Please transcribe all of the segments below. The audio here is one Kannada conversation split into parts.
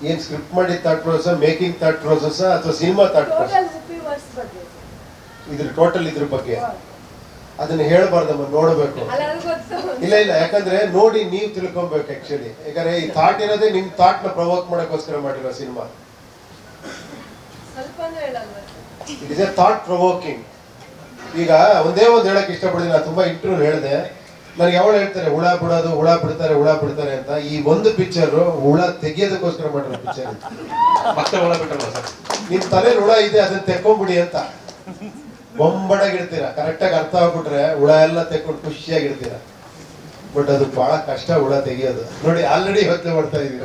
ಏನ್ ಸ್ಕ್ರಿಪ್ಟ್ ಮಾಡಿ thought process making thought process ಅಥವಾ ಸಿನಿಮಾ ಥಾಟ್ ಪ್ರೋಸೆಸ್ ಇದ್ರ ಟೋಟಲ್ ಇದ್ರ ಬಗ್ಗೆ. ಅದನ್ನ ಹೇಳ್ಬಾರ್ದಮ್ಮ ನೋಡ್ಬೇಕು. ಇಲ್ಲ ಇಲ್ಲ ಯಾಕಂದ್ರೆ ನೋಡಿ ನೀವು ತಿಳ್ಕೊಬೇಕು ಆಕ್ಚುಲಿ ಯಾಕಂದ್ರೆ ಈ ಥಾಟ್ ಇರೋದೇ ನಿಮ್ ಥಾಟ್ನ ಪ್ರವೋಕ್ ಮಾಡಕ್ಕೋಸ್ಕರ ಮಾಡಿರೋ cinema it is a thought provoking ಈಗ ಒಂದೇ ಒಂದು ಹೇಳಕ್ ಇಷ್ಟಪಡ್ತೀನಿ ನಾನು ತುಂಬಾ ಇಂಟರ್ವ್ಯೂ ಹೇಳಿದೆ. ನನಗೆ ಅವಳು ಹೇಳ್ತಾರೆ ಹುಳ ಬಿಡೋದು ಹುಳ ಬಿಡ್ತಾರೆ ಹುಳ ಬಿಡ್ತಾರೆ ಅಂತ. ಈ ಒಂದು ಪಿಕ್ಚರ್ ಹುಳ ತೆಗಿಯೋದಕ್ಕೋಸ್ಕರ ಮಾಡಿರೋ ಪಿಕ್ಚರ್ ಮತ್ತೆ ಹುಳ ಬಿಟ್ಟಲ್ಲ ಸರ್? ನಿಮ್ ತಲೆ ಹುಳ ಇದೆ ಅದನ್ನ ತೆಕ್ಕೊಂಬಿಡಿ ಅಂತ. ಬೊಂಬಡಾಗಿಡ್ತೀರಾ? ಕರೆಕ್ಟಾಗಿ ಅರ್ಥ ಆಗ್ಬಿಟ್ರೆ ಹುಳ ಎಲ್ಲ ತೆಕ್ಕೊಂಡು ಖುಷಿಯಾಗಿಡ್ತೀರ? ಬಟ್ ಅದು ಬಹಳ ಕಷ್ಟ ಹುಳ ತೆಗಿಯೋದು. ನೋಡಿ ಆಲ್ರೆಡಿ ಯೋಚನೆ ಮಾಡ್ತಾ ಇದೀರ.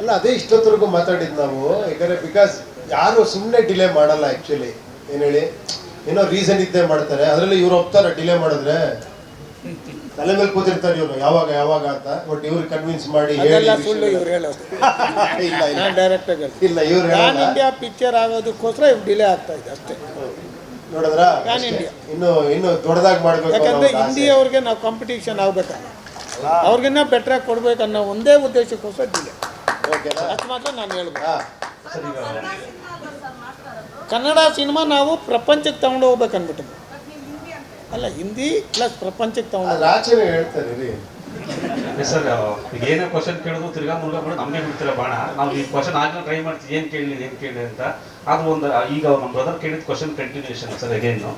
ಅಲ್ಲ ಅದೇ ಇಷ್ಟೊತ್ತವರೆಗೂ ಮಾತಾಡಿದ್ ನಾವು. ಯಾಕಂದ್ರೆ ಬಿಕಾಸ್ ಯಾರು ಸುಮ್ಮನೆ ಡಿಲೇ ಮಾಡಲ್ಲ ಆಕ್ಚುಲಿ ಏನ್ ಹೇಳಿ? ಏನೋ ರೀಸನ್ ಇದ್ದೇ ಮಾಡ್ತಾರೆ. ಅದರಲ್ಲಿ ಇವ್ರು ಒಪ್ತಾರ ಡಿಲೇ ಮಾಡಿದ್ರೆ. ತಲೆ ಮೇಲೆ ಕೂತಿರ್ತಾರೆ ಇವ್ರು ಯಾವಾಗ ಯಾವಾಗ ಅಂತ. ಬಟ್ ಇವ್ರು ಕನ್ವಿನ್ಸ್ ಮಾಡಿ ಹೇಳಿ ಸುಳ್ಳು ಇವ್ರು ಹೇಳೋದು. ಇಲ್ಲ ಇಲ್ಲ. ನಾನು ಡೈರೆಕ್ಟ್ ಆಗಿ ಹೇಳ್ತೀನಿ. ಇಲ್ಲ ಇವ್ರು ಪ್ಯಾನ್ ಹೇಳಲ್ಲ ಇಂಡಿಯಾ ಪಿಕ್ಚರ್ ಆಗೋದಕ್ಕೋಸ್ಕರ ಇವ್ರು ಡಿಲೇ ಆಗ್ತಾ ಇದೆ ಅಷ್ಟೇ. ನೋಡಿದ್ರ? Pan India. ಇನ್ನು ಇನ್ನು ದೊಡ್ಡದಾಗಿ ಮಾಡ್ಬೇಕು ಅನ್ನೋ ಯಾಕಂದ್ರೆ ಒಂದು ಆಸೆ. ಹಿಂದಿಯವ್ರಿಗೆ ನಾವು ಕಾಂಪಿಟೇಷನ್ ಆಗ್ಬೇಕಲ್ಲ. ಅವ್ರಿಗಿನ್ನ ಬೆಟ್ರಾಗಿ ಕೊಡ್ಬೇಕನ್ನೋ ಒಂದೇ ಉದ್ದೇಶಕ್ಕೋಸ್ಕರ ಡಿಲೇ ಓಕೆ ಅಷ್ಟು ಮಾತ್ರ ನಾನು ಹೇಳ್ಬೋದು ಹಾ ಸರ್ ಕನ್ನಡ ಸಿನಿಮಾ ನಾವು ಪ್ರಪಂಚಕ್ಕೆ ತಗೊಂಡು ಹೋಗ್ಬೇಕು ಅನ್ಬಿಟ್ಟು ಅಲ್ಲ ಹಿಂದಿ ಪ್ಲಸ್ ಪ್ರಪಂಚಕ್ಕೆ ತಗೊಂಡು ಆಚೆನೆ ಹೇಳ್ತಾರೆ ರೀ. ಸರ್ ಈಗ ಏನೇ ಕ್ವಶನ್ ಕೇಳಿದ್ರು ತಿರ್ಗಾ ಮುರುಗಾ ಮಾಡಿ ನಮಗೆ ಬಿಡ್ತೀರ ಬಾಣ? ನಾವು ಈ ಕ್ವಶನ್ ಆಗಲೇ ಟ್ರೈ ಮಾಡ್ತೀವಿ. ಏನು ಕೇಳಿ ಏನು ಕೇಳಿ ಅಂತ. ಅದು ಒಂದು ಈಗ ನಮ್ಮ ಬ್ರದರ್ ಕೇಳಿದ ಕ್ವಶನ್ ಕಂಟಿನ್ಯೂಷನ್ ಸರ್ ಅಗೇನು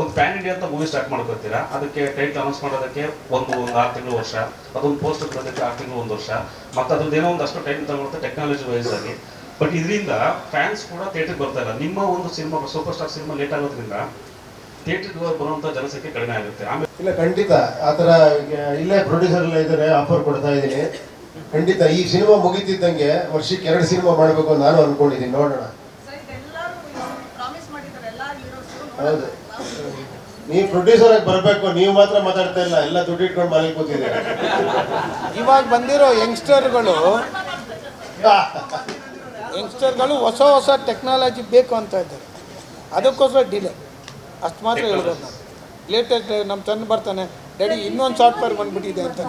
ಒಂದು ಪ್ಯಾನ್ ಇಂಡಿಯಾ ಅಂತ ಮೂವಿ ಸ್ಟಾರ್ಟ್ ಮಾಡ್ಕೊತೀರಾ ಅದಕ್ಕೆ ಟೈಟ್ಲ್ ಅನೌನ್ಸ್ ಮಾಡೋದಕ್ಕೆ ಒಂದು ಒಂದು ಆರು ತಿಂಗಳು ವರ್ಷ ಅದೊಂದು ಪೋಸ್ಟರ್ ಬರೋದಕ್ಕೆ ಆರು ತಿಂಗಳು ಒಂದು ವರ್ಷ. ಮತ್ತು ಅದ್ರದ್ದು ಏನೋ ಒಂದಷ್ಟು ಟೈಮ್ ತಗೊಳುತ್ತೆ ಟೆಕ್ನಾಲಜಿ ವೈಸ್ ಆಗಿ. ಬಟ್ ಇದರಿಂದ ಫ್ಯಾನ್ಸ್ ಕೂಡ ಥಿಯೇಟ್ರಿಗೆ ಬರ್ತಾ ಇಲ್ಲ. ನಿಮ್ಮ ಒಂದು cinema super star cinema late ಆಗೋದ್ರಿಂದ ಥಿಯೇಟ್ರಿಗೆ ಬರುವಂಥ ಜನಸಂಖ್ಯೆ ಕಡಿಮೆ ಆಗುತ್ತೆ. ಆಮೇಲೆ ಇಲ್ಲ ಖಂಡಿತ. ಆ ಈಗ ಇಲ್ಲೇ ಪ್ರೊಡ್ಯೂಸರ್ ಎಲ್ಲ ಇದ್ದಾರೆ ಆಫರ್ ಕೊಡ್ತಾ ಇದ್ದೀನಿ. ಖಂಡಿತ ಈ ಸಿನಿಮಾ ಮುಗಿತಿದ್ದಂಗೆ ವರ್ಷಕ್ಕೆ ಎರಡು ಸಿನಿಮಾ ಮಾಡಬೇಕು ಅಂತ ನಾನು ಅನ್ಕೊಂಡಿದ್ದೀನಿ. ನೋಡೋಣ. ಹೌದು. ನೀವು ಪ್ರೊಡ್ಯೂಸರ್ ಆಗಿ ಬರಬೇಕು ನೀವು ಮಾತ್ರ ಮಾತಾಡ್ತಾ ಇಲ್ಲ. ಎಲ್ಲ ದುಡ್ಡು ಇಟ್ಕೊಂಡು ಮನೇಲಿ ಕೂತಿದ್ದೀರಾ. ಇವಾಗ ಬಂದಿರೋ ಯಂಗ್ಸ್ಟರ್ಗಳು ಯಂಗ್ಸ್ಟರ್ಗಳು ಹೊಸ ಹೊಸ ಟೆಕ್ನಾಲಜಿ ಬೇಕು ಅಂತ ಇದ್ದಾರೆ. ಅದಕ್ಕೋಸ್ಕರ ಡಿಲೇ ಅಷ್ಟು ಮಾತ್ರ ಹೇಳ್ಬೋದು ನಾನು ಲೇಟೆಸ್ಟ್ ನಮ್ಮ ಚಂದ ಬರ್ತಾನೆ. ಡ್ಯಾಡಿ ಇನ್ನೊಂದು ಸಾಫ್ಟ್ವೇರ್ ಬಂದ್ಬಿಟ್ಟಿದೆ ಅಂತ.